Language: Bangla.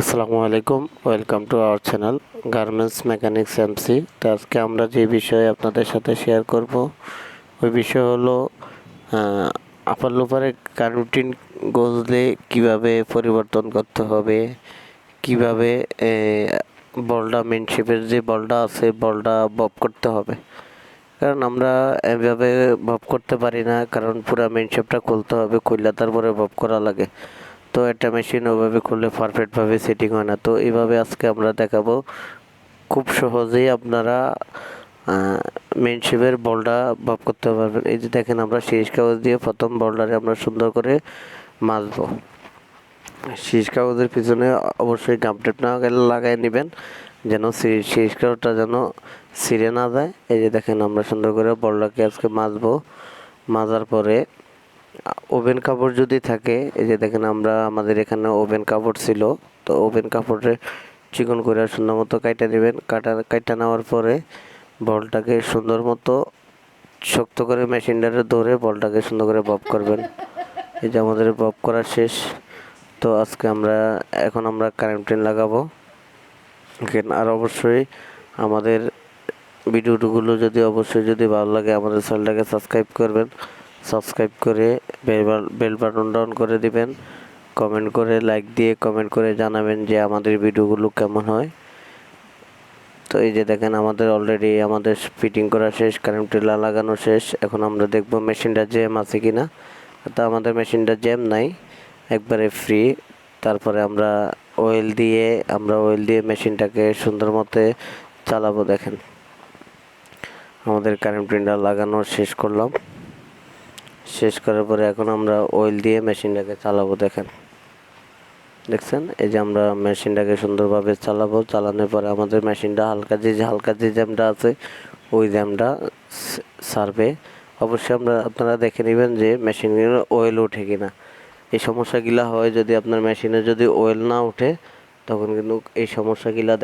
আসসালামু আলাইকুম, welcome to our channel garments mechanics MC. তো আজকে আমরা যে বিষয়ে আপনাদের সাথে শেয়ার করব, ওই বিষয় হলো আপার লোপারে কারুটিন গজলে কীভাবে পরিবর্তন করতে হবে, কীভাবে বলটা মেন শেপের যে বলটা আছে, বলটা বব করতে হবে। কারণ আমরা এভাবে বব করতে পারি না, কারণ পুরো মেন শেপটা খুলতে হবে, খুললে তারপরে বব করা লাগে। তো একটা মেশিন ওভাবে খুললে পারফেক্টভাবে সেটিং হয় না। তো এইভাবে আজকে আমরা দেখাবো। খুব সহজেই আপনারা মেন শেপের বলটা বব করতে পারবেন। এই যে দেখেন আমরা শীষ কাগজ দিয়ে প্রথম বলটারে আমরা সুন্দর করে মাজবো। শীষ কাগজের পিছনে অবশ্যই গামটেপ না গেলে লাগাই নেবেন, যেন শীষ কাগজটা যেন ছিঁড়ে না যায়। এই যে দেখেন আমরা সুন্দর করে বলটাকে আজকে মাজবো। মাজার পরে ওভেন কাপড় যদি থাকে, এই যে দেখেন আমরা আমাদের এখানে ওভেন কাপড় ছিল, তো ওভেন কাপড়ে চিকন করে সুন্দর মতো কাইটা নেবেন কাটা, কাইটা নেওয়ার পরে বলটাকে সুন্দর মতো শক্ত করে মেশিনটারে ধরে বলটাকে সুন্দর করে বব করবেন। এই যে আমাদের বব করা শেষ। তো আজকে আমরা, এখন আমরা কারেন্ট ট্রেন লাগাবো। আর অবশ্যই আমাদের ভিডিওগুলো যদি, অবশ্যই যদি ভালো লাগে আমাদের চ্যানেলটাকে সাবস্ক্রাইব করবেন। সাবস্ক্রাইব করে বেল বাটন ডাউন করে দিবেন। কমেন্ট করে লাইক দিয়ে কমেন্ট করে জানাবেন যে আমাদের ভিডিওগুলো কেমন হয়। তো এই যে দেখেন, আমাদের অলরেডি আমাদের ফিটিং করা শেষ কারেন্ট টেলা লাগানো শেষ। এখন আমরা দেখব মেশিনটা জ্যাম আছে কি না তো আমাদের মেশিনটা জ্যাম নাই, একবারে ফ্রি তারপরে আমরা অয়েল দিয়ে, আমরা অয়েল দিয়ে মেশিনটাকে সুন্দর মতে চালাবো, দেখেন। আমাদের কারেন্ট প্রিন্টার লাগানো শেষ করলাম। শেষ করার পরে এখন আমরা অয়েল দিয়ে মেশিনটাকে চালাবো, দেখেন। দেখছেন? এই যে আমরা মেশিনটাকে সুন্দরভাবে চালাবো। চালানোর পরে আমাদের মেশিনটা হালকা যে হালকা যে জ্যামটা আছে, ওই জ্যামটা সারবে। অবশ্যই আমরা আপনারা দেখে নেবেন যে মেশিনের অয়েল ওঠে কিনা। এই সমস্যাগুলো হয় যদি আপনার মেশিনে যদি অয়েল না ওঠে, তখন কিন্তু এই সমস্যাগুলো